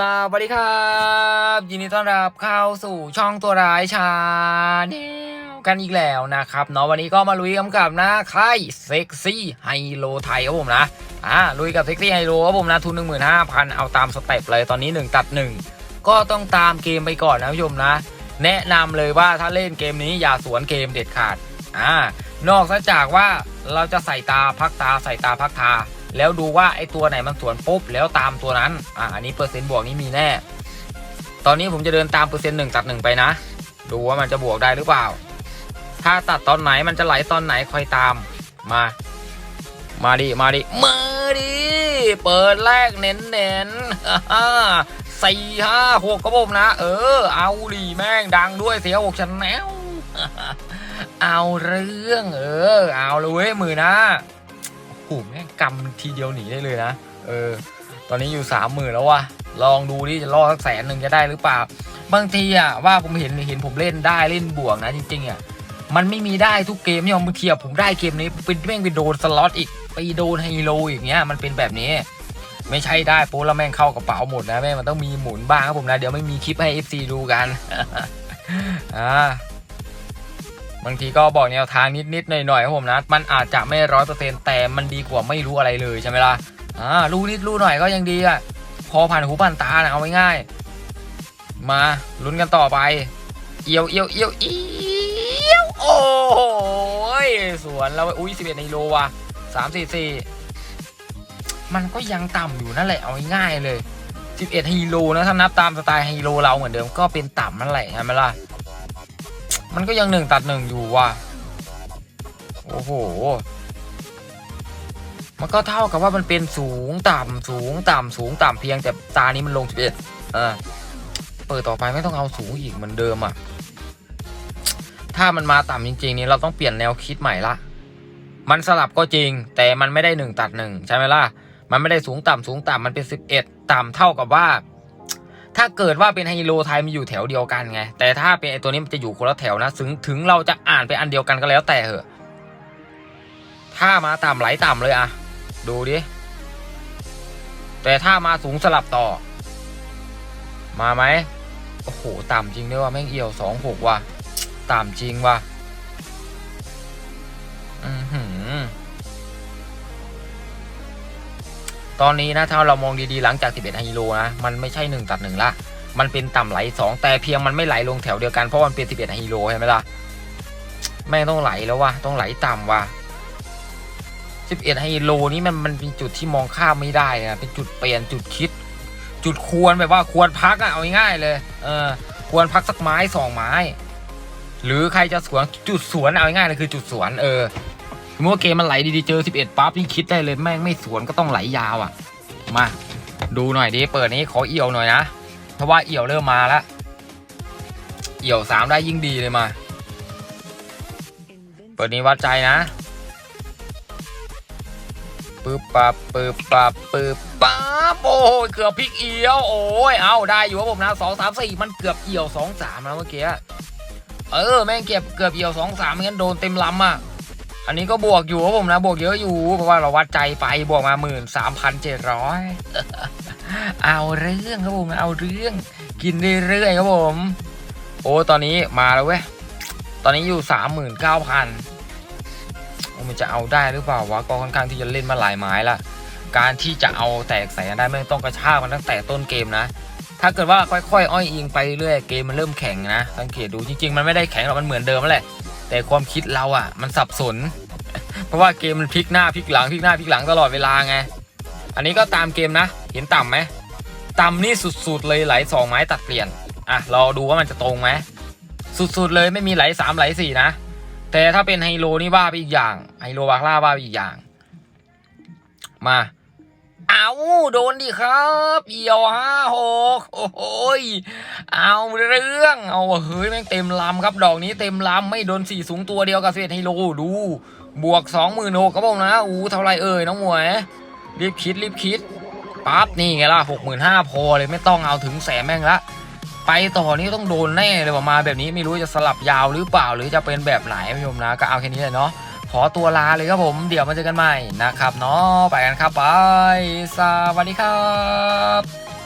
สวัสดีครับ ยินดีต้อนรับเข้าสู่ช่องตัวร้ายชาแนลกันอีกแล้วนะครับเนาะวันนี้ก็มาลุยกำกับนะค่ายเซ็กซี่ไฮโลไทยครับผมนะอ่าลุยกับเซ็กซี่ไฮโลครับผมนะทุน 15,000 เอาตามสเต็ปเลยตอนนี้ 1 ตัด 1 ก็ต้องตามเกมไปก่อนนะผู้ชมนะ แนะนำเลยว่าถ้าเล่นเกมนี้อย่าสวนเกมเด็ดขาดอ่านอกจากว่าเราจะใส่ตาพักตาใส่ตาพักตา แล้วดูว่าไอตัวไหนมันสวนปุ๊บแล้วตามตัวนั้นอ่าอันนี้เปอร์เซ็นต์บวกนี้มีแน่ ตอนนี้ผมจะเดินตามเปอร์เซ็นต์หนึ่งตัดหนึ่งไปนะ ดูว่ามันจะบวกได้หรือเปล่า ถ้าตัดตอนไหนมันจะไหลตอนไหนคอยตามมา มาดิมาดิมาดิเปิดแรกเน้นเน้นๆสี่ห้าหกกระผมนะ เออ เอาดิแม่งดังด้วยเสียหกชันแนวเอาเรื่อง เออ เอาเลยเว้ยมือนะ หแม่งกำทีเดียวหนีได้เลยนะ เออ ตอนนี้อยู่สามหมื่นแล้ววะลองดูดิจะรอดสักแสนหนึ่งจะได้หรือเปล่า บางทีอะว่าผมเห็นเห็นผมเล่นได้เล่นบวกนะจริงๆอะมันไม่มีได้ทุกเกมเนี่ยบางทีอะผมได้เกมนี้เป็นแม่งไปโดนสล็อตอีกไปโดนไฮโลอย่างเงี้ยมันเป็นแบบนี้ ไม่ใช่ได้โป๊แล้วแม่งเข้ากระเป๋าหมดนะแม่งมันต้องมีหมุนบ้างครับผมนะเดี๋ยวไม่มีคลิปให้ FC ดูกันอ่า บางทีก็บอกแนวทางนิดๆหน่อยๆครับผมนะ มันอาจจะไม่ร้อยเปอร์เซ็นต์แต่มันดีกว่าไม่รู้อะไรเลยใช่ไหมล่ะอ่ารู้นิดรู้หน่อยก็ยังดีอะพอผ่านหูผ่านตานะเอาง่ายๆมาลุ้นกันต่อไป เอียวเอียวเอียวเอียวโอ้ยสวนแล้วอุ้ยสิบเอ็ดในโลว่ะสามสี่สี่มันก็ยังต่ำอยู่นั่นแหละเอาง่ายๆเลยสิบเอ็ดฮีโร่นะถ้านับตามสไตล์ฮีโร่เราเหมือนเดิมก็เป็นต่ำนั่นแหละใช่ไหมล่ะ มันก็ยังหนึ่งตัดหนึ่งอยู่ว่ะ โอ้โห มันก็เท่ากับว่ามันเป็นสูงต่ำสูงต่ำสูงต่ำเพียงแต่ตานี้มันลงสิบเอ็ดเออเปิดต่อไปไม่ต้องเอาสูงอีกเหมือนเดิมอะ ถ้ามันมาต่ำจริง ๆ นี่เราต้องเปลี่ยนแนวคิดใหม่ละ มันสลับก็จริง แต่มันไม่ได้หนึ่งตัดหนึ่งใช่ไหมล่ะ มันไม่ได้สูงต่ำสูงต่ำมันเป็นสิบเอ็ดต่ำเท่ากับว่า ถ้าเกิดว่าเป็นไฮโลไทยมันอยู่แถวเดียวกันไง แต่ถ้าเป็นไอตัวนี้มันจะอยู่คนละแถวนะถึงถึงเราจะอ่านไปอันเดียวกันก็แล้วแต่เหอะ ถ้ามาต่ำไหลต่ำเลยอะดูดิ แต่ถ้ามาสูงสลับต่อ มาไหมโอ้โห ต่ำจริงด้วยว่าแม่งเอี่ยวสองหกว่ะ ต่ำจริงว่ะ อือหือ ตอนนี้นะถ้าเรามองดีๆหลังจาก 11ไฮโลนะ มันไม่ใช่ 1 ตัด1ละมันเป็นต่ำไหล 2 แต่เพียงมันไม่ไหลลงแถวเดียวกันเพราะมันเป็น 11ไฮโลใช่ไหมล่ะแม่งต้องไหลแล้ววะต้องไหลต่ำวะ11ไฮโลนี่มันมันเป็นจุดที่มองข้ามไม่ได้นะเป็นจุดเปลี่ยนจุดคิด จุดควรแบบว่าควรพักอะเอาง่ายๆเลยเออควรพักสักไม้สองไม้ หรือใครจะสวนจุดสวนเอาง่ายๆเลยคือจุดสวนเออ มมติว่าเกมมันไหลดีๆเจอ 11ปั๊บนี่คิดได้เลยแม่งไม่สวนก็ต้องไหลยาวอะ มาดูหน่อยดิเปิดนี้ขอเอี่ยวหน่อยนะเพราะว่าเอี่ยวเริ่มมาแล้วเอี่ยวสามได้ยิ่งดีเลยมา เปิดนี้วัดใจนะปึ๊บปับปึ๊บปับปึ๊บปั๊บโอ้ยเกือบพลิกเอี่ยวโอ้ยเอาได้อยู่ครับผมนะสองสามสี่มันเกือบเอี่ยวสองสามแล้วเมื่อกี้เออแม่งเก็บเกือบเอี่ยวสองสามไม่งั้นโดนเต็มลำอะ อันนี้ก็บวกอยู่ครับผมนะ บวกเยอะอยู่ เพราะว่าเราวัดใจไปบวกมาหมื่นสามพันเจ็ดร้อยเอาเรื่องครับผมเอาเรื่องกินเรื่อยๆครับผม โอ้ตอนนี้มาแล้วเว้ยตอนนี้อยู่สามหมื่นเก้าพันมันจะเอาได้หรือเปล่าวะก็ค่อนข้างที่จะเล่นมาหลายไม้ละการที่จะเอาแตกใส่ได้ไม่ต้องกระชากมันตั้งแต่ต้นเกมนะ ถ้าเกิดว่าค่อยๆ อ้อยอิงไปเรื่อยเกมมันเริ่มแข็งนะ สังเกตดูจริงๆ มันไม่ได้แข็งหรอกมันเหมือนเดิมแหละ แต่ความคิดเราอะ มันสับสน เพราะว่าเกมมันพลิกหน้าพลิกหลังพลิกหน้าพลิกหลังตลอดเวลาไง อันนี้ก็ตามเกมนะ เห็นต่ำไหมต่ำนี่สุดๆเลยไหลสองไม้ตัดเปลี่ยน อะรอดูว่ามันจะตรงไหมสุดๆเลยไม่มีไหลสามไหลสี่นะ แต่ถ้าเป็นไฮโลนี่ว่าไปอีกอย่างไฮโลบาคล่าว่าไปอีกอย่าง มา เอาโดนดิครับเอี่ยวห้าหกโอ้โหยเอาเรื่องเอาเฮ้ยแม่งเต็มลำครับดอกนี้เต็มลำไม่โดนสี่สูงตัวเดียวกับเศษไฮโลดู บวกสองหมื่นหกครับผมนะอู้เท่าไรเอ่ยน้องหมวย รีบคิดรีบคิดปั๊บนี่ไงล่ะหกหมื่นห้าพอเลยไม่ต้องเอาถึงแสนแม่งละไปต่อนี่ต้องโดนแน่เลยประมาณแบบนี้ไม่รู้จะสลับยาวหรือเปล่าหรือจะเป็นแบบไหนผู้ชมนะก็เอาแค่นี้เลยเนาะ ขอตัวลาเลยครับผม เดี๋ยวมาเจอกันใหม่นะครับเนาะไปกันครับไปสวัสดีครับ